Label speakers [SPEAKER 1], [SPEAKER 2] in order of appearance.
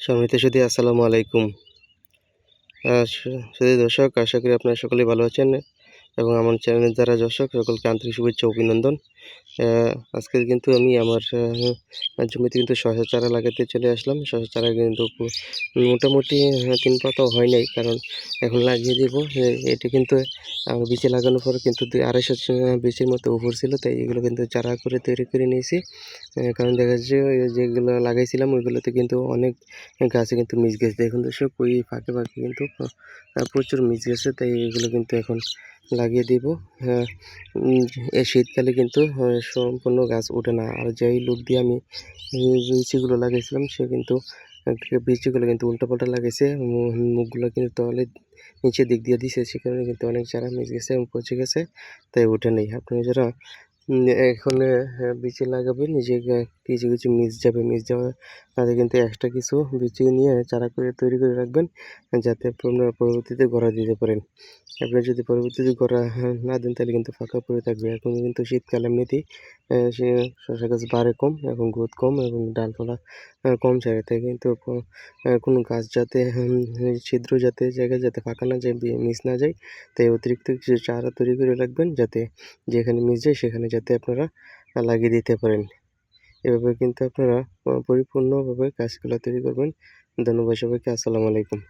[SPEAKER 1] সম্মানিত সুদী আসসালামু আলাইকুম। সুদী দর্শক আশা করি আপনারা সকলেই ভালো আছেন। এবং আমার চ্যানেলের যারা দর্শক, সকলকে আন্তরিক শুভেচ্ছা, অভিনন্দন। আজকে কিন্তু আমি আমার জমিতে কিন্তু শশা চারা লাগাতে চলে আসলাম। শশা চারা কিন্তু মোটামুটি তিন পাতাও হয় নাই, কারণ এখন লাগিয়ে দেব। এটা কিন্তু বিচে লাগানোর পর কিন্তু আড়াইশো বিচের মতো উপর ছিল, তাই এগুলো কিন্তু চারা করে তৈরি করে নিয়েছি। কারণ দেখা যাচ্ছে যেগুলো লাগাইছিলাম, ওইগুলোতে কিন্তু অনেক গাছে কিন্তু মিস গেছে দেখুন দর্শক, ওই ফাঁকে ফাঁকে কিন্তু প্রচুর মিস গেছে তাই এগুলো কিন্তু এখন লাগিয়ে দিব। হ্যাঁ এই শীতকালে কিন্তু সম্পূর্ণ গাছ ওঠে না। আর যেই লোক দিয়ে আমি বিচিগুলো লাগিয়েছিলাম সে কিন্তু বীজগুলো কিন্তু উল্টাপাল্টা লাগিয়েছে মুখগুলো কিন্তু তলে নিচের দিক দিয়ে দিছে। সে কারণে কিন্তু অনেক চারা মিস গেছে এবং পচে গেছে, তাই ওঠে নেই। আপনারা যারা এখন বিচি লাগাবে নিজে কিছু কিছু মিস যাবে, মিস যাওয়া, তাদের কিন্তু এক্সট্রা কিছু বিচি নিয়ে চারা করে তৈরি করে রাখবেন, যাতে আপনারা পরবর্তীতে গড়া দিতে পারেন। আপনি যদি পরবর্তীতে গড়া না দেন, তাহলে কিন্তু ফাঁকা পড়ে থাকবে। এখন কিন্তু শীতকাল, এমনিতেই সে শশা গাছ বাড়ে কম এবং গ্রোথ কম এবং ডালপালা কম ছাড়ে তাই কিন্তু কোনো গাছ যাতে ছিদ্র যাতে, জায়গায় যাতে ফাঁকা না যায় মিস না যায়, তাই অতিরিক্ত কিছু চারা তৈরি করে রাখবেন যাতে যেখানে মিস যায় সেখানে যাতে আপনারা লাগিয়ে দিতে পারেন। এভাবে কিন্তু আপনারা পরিপূর্ণভাবে গাছগুলো তৈরি করবেন। ধন্যবাদ সবাইকে, আসসালামু আলাইকুম।